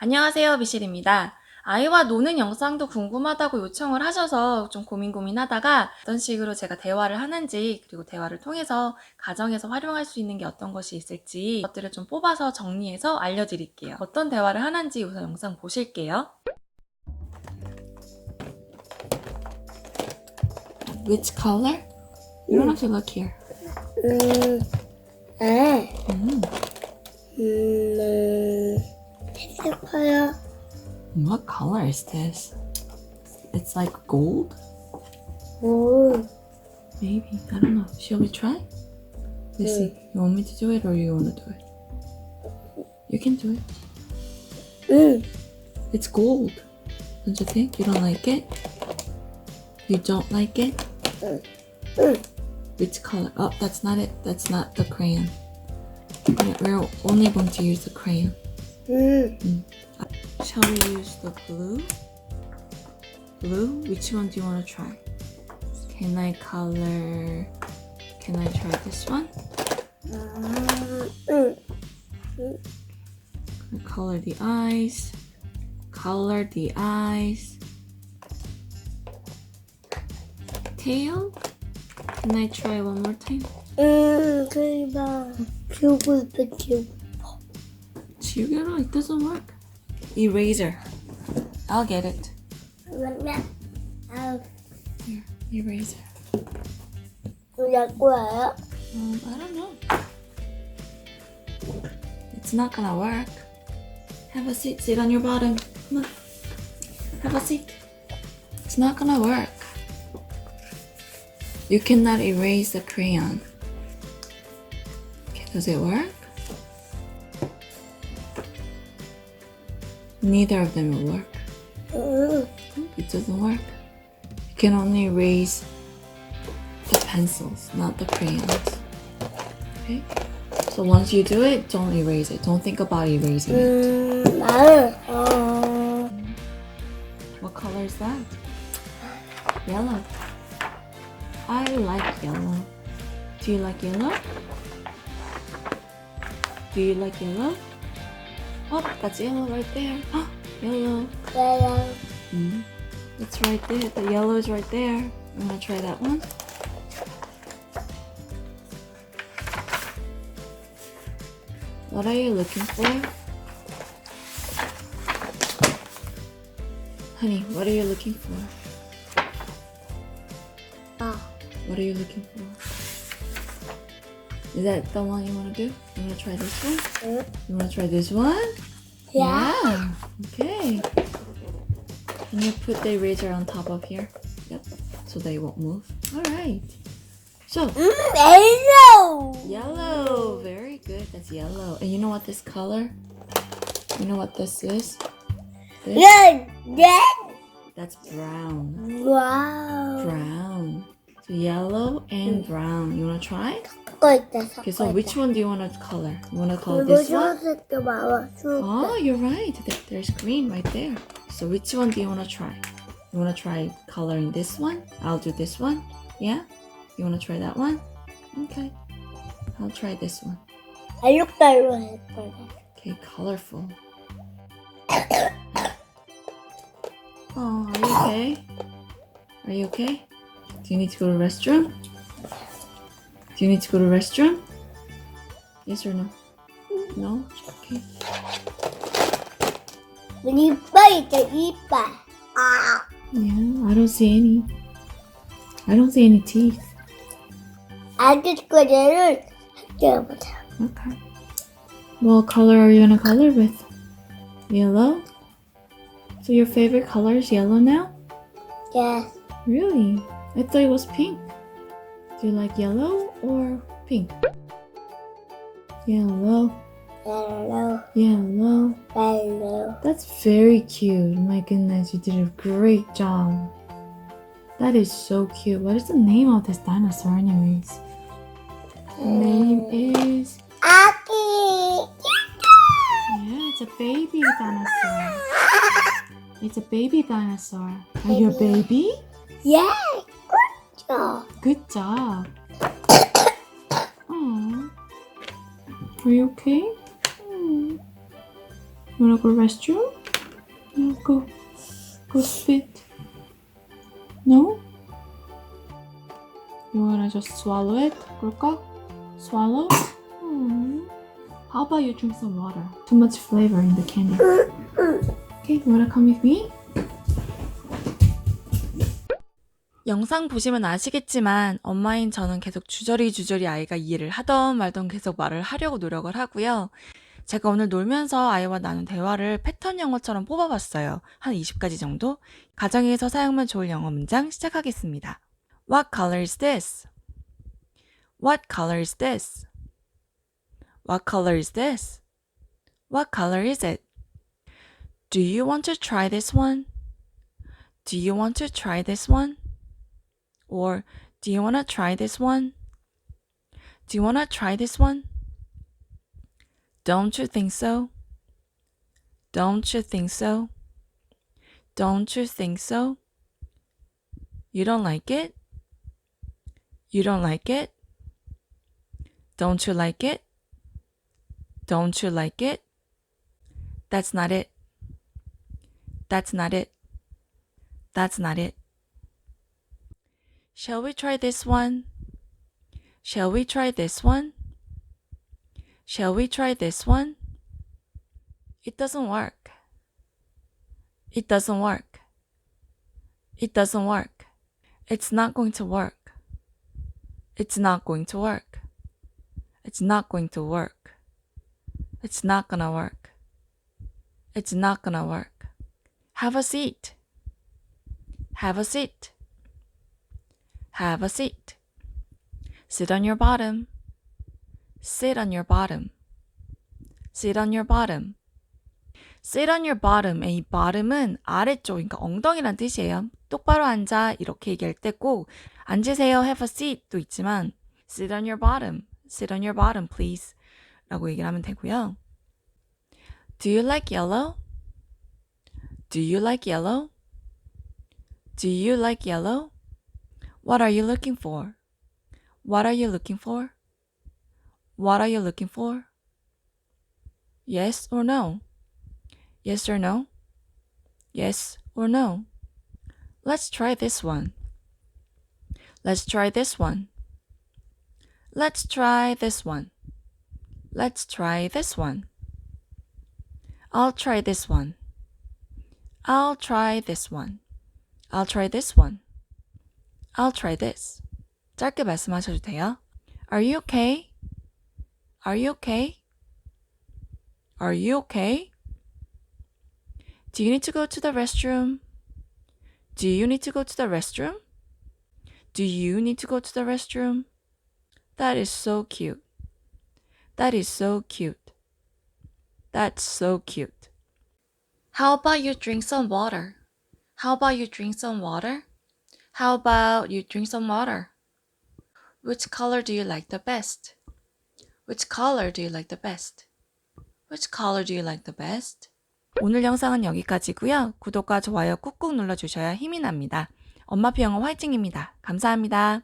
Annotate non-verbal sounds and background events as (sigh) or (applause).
안녕하세요, 비실입니다. 아이와 노는 영상도 궁금하다고 요청을 하셔서 좀 고민 고민하다가 어떤 식으로 제가 대화를 하는지 그리고 대화를 통해서 가정에서 활용할 수 있는 게 어떤 것이 있을지 것들을 좀 뽑아서 정리해서 알려드릴게요. 어떤 대화를 하는지 우선 영상 보실게요. Which color? You don't have to look here. 음, 아, 음, 음. What color is this? It's like gold? Ooh. Maybe. I don't know. Shall we try? Let's see. You want me to do it or you want to do it? You can do it. Mm. It's gold. Don't you think? You don't like it? You don't like it? Mm. Mm. Which color? Oh, that's not it. That's not the crayon. We're only going to use the crayon. 음, Shall we use the blue? Blue? Which one do you want to try? Can I color? Can I try this one? 아, 음, Gonna color the eyes. Color the eyes. Tail. Can I try one more time? 음, 그봐. 지우고 있어, 지우 Yugiro, it doesn't work. Eraser. I'll get it. I'll... Here, eraser. What? Um, I don't know. It's not gonna work. Have a seat. Sit on your bottom. Come on. Have a seat. It's not gonna work. You cannot erase the crayon. Okay, does it work? Neither of them will work. It doesn't work. You can only erase the pencils, not the crayons. Okay? So once you do it, don't erase it. Don't think about erasing it. What color is that? Yellow. I like yellow. Do you like yellow? Do you like yellow? Oh, that's yellow right there. Oh, yellow. Yellow. Mm -hmm. It's right there. The yellow is right there. I'm gonna try that one. What are you looking for? Honey, what are you looking for? Ah. What are you looking for? Is that the one you want to do? You want to try this one? Mm. You want to try this one? Yeah. yeah. Okay. Can you put the eraser on top of here? Yep. So they won't move. All right. So. Mm, yellow. Yellow. Very good. That's yellow. And you know what this color? You know what this is? This? Red. Red. That's brown. Wow. Brown. So yellow and brown. You wanna try? 섞어 있다, 섞어 Okay, so 있다. which one do you wanna color? You wanna color 이거 this one? 주황색도 봐봐, 주황색. Oh, you're right. There- There's green right there. So which one do you want to try? You want to try coloring this one? I'll do this one. Yeah? You want to try that one? Okay. I'll try this one. 알록달록 할 거야. Okay, colorful. (coughs) Oh, are you okay? Are you okay? Do you need to go to restroom? Do you need to go to restroom? Yes or no? No? Okay. When you bite, they eat back. Yeah, I don't see any. I don't see any teeth. I just got it. Okay. What color are you gonna color with? Yellow? So your favorite color is yellow now? Yes. Really? I thought it was pink. Do you like yellow or pink? Yellow. Yellow. Yellow. Yellow. That's very cute. My goodness, you did a great job. That is so cute. What is the name of this dinosaur, anyways? The mm. name is. Aki. Yeah, it's a baby dinosaur. It's a baby dinosaur. Are you a baby? Yeah. 그렇죠. Good job. Aww. Are you okay? Hmm. You wanna go restroom? Yeah, go. Go spit. No? You wanna just swallow it? 그럴까? Swallow? Hmm. How about you drink some water? Too much flavor in the candy. Okay, you wanna come with me? 영상 보시면 아시겠지만 엄마인 저는 계속 주저리 주저리 아이가 이해를 하던 말던 계속 말을 하려고 노력을 하고요. 제가 오늘 놀면서 아이와 나눈 대화를 패턴 영어처럼 뽑아봤어요. 한 20가지 정도? 가정에서 사용하면 좋을 영어 문장 시작하겠습니다. What color is this? What color is this? What color is this? What color is it? Do you want to try this one? Do you want to try this one? Or do you want to try this one? Do you want to try this one? Don't you think so? Don't you think so? Don't you think so? You don't like it? You don't like it? Don't you like it? Don't you like it? That's not it. That's not it. That's not it. Shall we try this one? Shall we try this one? Shall we try this one? It doesn't work. It doesn't work. It doesn't work. It's not going to work. It's not going to work. It's not going to work. It's not gonna work. It's not gonna work. Have a seat. Have a seat. Have a seat. Sit on your bottom. Sit on your bottom. Sit on your bottom. Sit on your bottom의 이 bottom은 아래쪽, 그러니까 엉덩이란 뜻이에요. 똑바로 앉아 이렇게 얘기할 때꼭 앉으세요, have a seat도 있지만 sit on your bottom, sit on your bottom, please 라고 얘기를 하면 되고요. Do you like yellow? Do you like yellow? Do you like yellow? What are you looking for? What are you looking for? What are you looking for? Yes or no? Yes or no? Yes or no? Let's try this one. Let's try this one. Let's try this one. Let's try this one. I'll try this one. I'll try this one. I'll try this one. I'll try this. 짧게 말씀하셔도 돼요. Are you okay? Are you okay? Are you okay? Do you need to go to the restroom? Do you need to go to the restroom? Do you need to go to the restroom? That is so cute. That is so cute. That's so cute. How about you drink some water? How about you drink some water? How about you drink some water? Which color do you like the best? Which color do you like the best? Which color do you like the best? 오늘 영상은 여기까지고요. 구독과 좋아요 꾹꾹 눌러주셔야 힘이 납니다. 엄마표 영어 화이팅입니다. 감사합니다.